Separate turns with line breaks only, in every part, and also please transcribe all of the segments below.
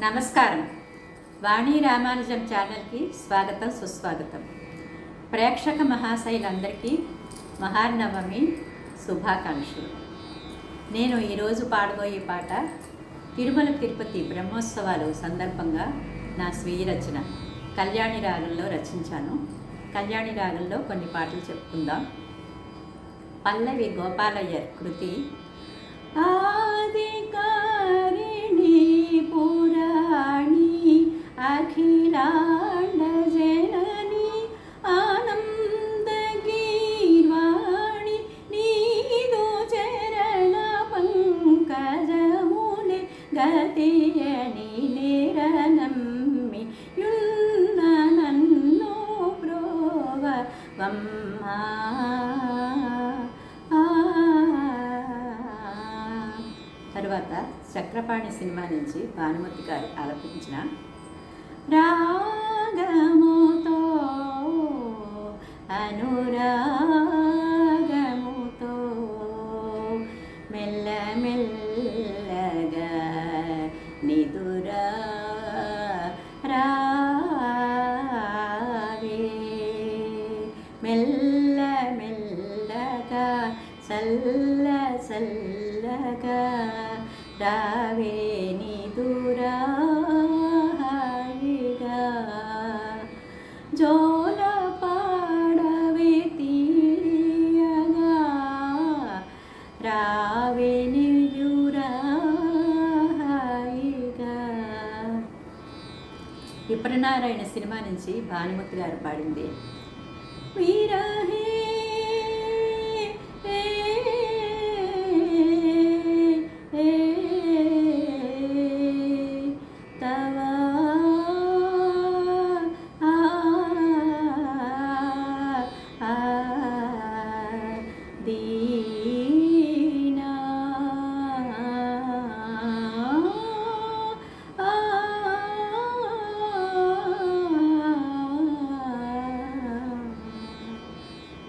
నమస్కారం. వాణి రామానుజం ఛానల్కి స్వాగతం సుస్వాగతం. ప్రేక్షక మహాశైలందరికీ మహానవమి శుభాకాంక్షలు. నేను ఈరోజు పాడబోయే పాట తిరుమల తిరుపతి బ్రహ్మోత్సవాలు సందర్భంగా నా స్వీయ రచన కళ్యాణి రాగంలో రచించాను. కళ్యాణి రాగంలో కొన్ని పాటలు చెప్పుకుందాం. పల్లవి గోపాలయ్యర్ కృతి ఆదికారిణి పూర చక్రపాణి సినిమా నుంచి భానుమతి గారు ఆలపించిన రాగముతో అనురాగముతో మెల్ల మెల్లగా నిదురా రావే. మెల్ల మెల్లగా చల్ల చల్లగా రావే నిదురా జోల పాడవే తీయగా. రావే నిదురా హాయిగా విప్రనారాయణ సినిమా నుంచి భానుమతి గారు పాడింది. వీరహే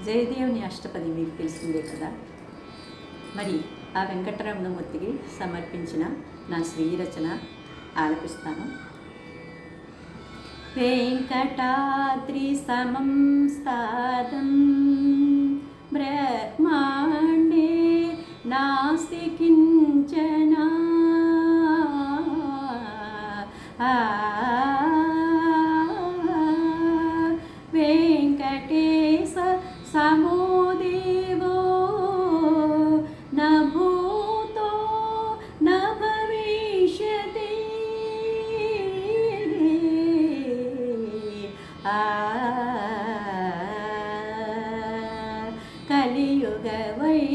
జయదేవుని అష్టపది మీకు తెలిసిందే కదా మరి ఆ వెంకటరమణమూర్తికి సమర్పించిన నా స్వీయ రచన ఆలపిస్తాను వెంకటాద్రి సమం స్థాతం బ్రహ్మాండే నాస్తి కించనా వెంకటే समो देवो न भूतो न भविष्यति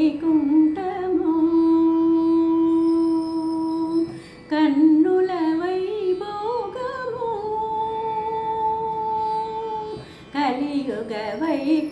कलियुगवैकुण्ठमो कन्नुलवैभोगमो कलियुगवैकुण्ठ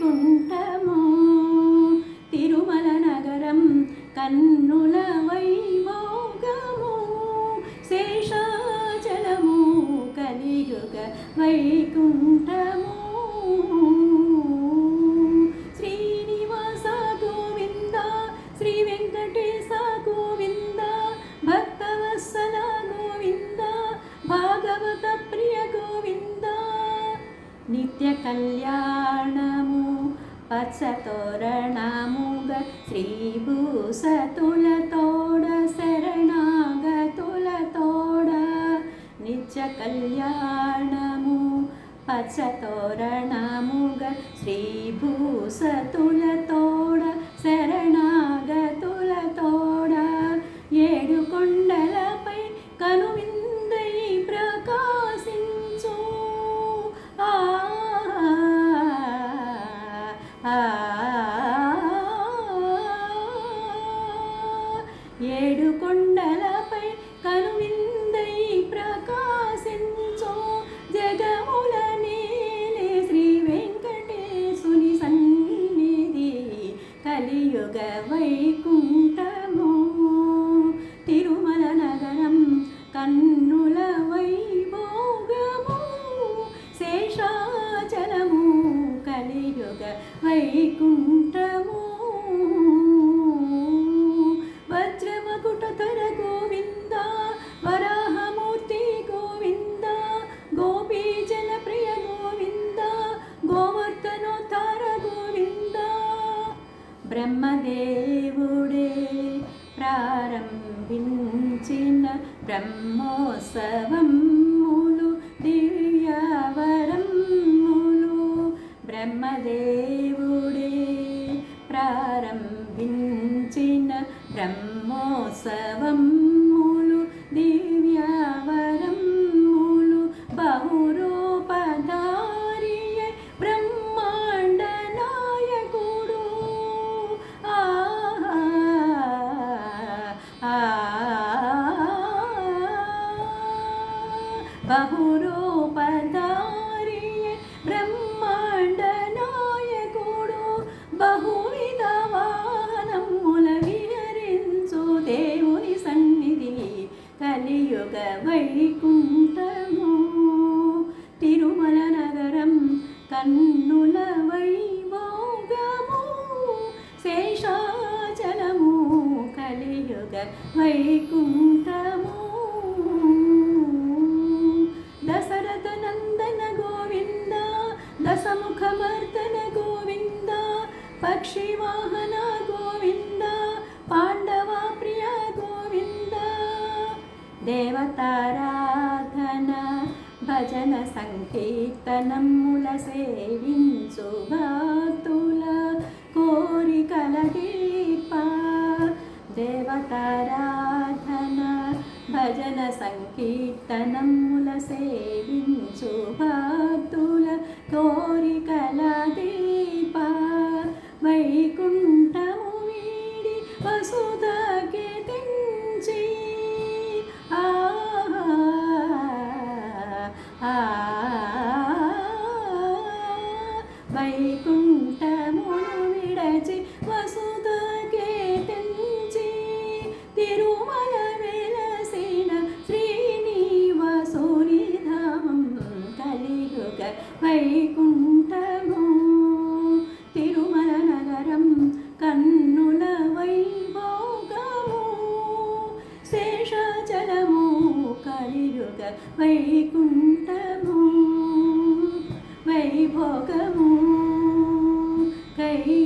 పచ్చతోరణముగ శ్రీభూసతులతోడ శరణాగతులతోడ నిత్య కళ్యాణము పచ్చతోరణముగ శ్రీభూసతులతోడ శరణాగతులతోడ వైకుంఠము తిరుమల నగరం కన్నుల వైభోగము శేషాచలము కలియుగ వైకుంఠ బ్రహ్మోత్సవములు దివ్యవరములు బ్రహ్మదేవుడే ప్రారంభించిన బ్రహ్మోత్సవం బహురూపధారియ బ్రహ్మాండ నాయకుడు బహువిధ వాహనముల విహరించు దేవుని సన్నిధి కలియుగ వైకుంఠము. తిరుమల నగరం కన్నుల వైభోగము శేషాచలము కలియుగ వైకుంఠము. ముఖమర్దన గోవింద పక్షివాహన గోవింద పాండవ ప్రియ గోవింద. దేవతారాధన భజన సంకీర్తనముల సేవించు భక్తుల కోరికల దీప. దేవతారాధన భజన సంకీర్తనముల సేవించు భక్తుల కోరికల దీప. వైకుంఠము వీడి వసుధకి వైకుంఠము. తిరుమల నగరం కన్నుల వైభోగము. శేషాచలము కలియుగ వైకుంఠము. వైభోగము. కైవల్యము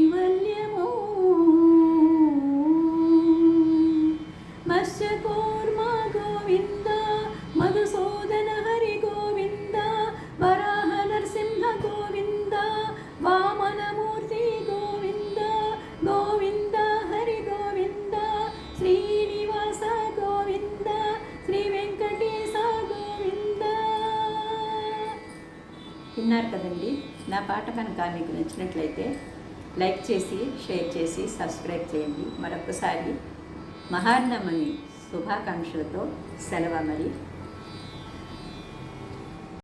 విన్నారు కదండి. నా పాట కనుక మీకు నచ్చినట్లయితే లైక్ చేసి షేర్ చేసి సబ్స్క్రైబ్ చేయండి. మరొకసారి మహార్నమని శుభాకాంక్షలతో సెలవు మరి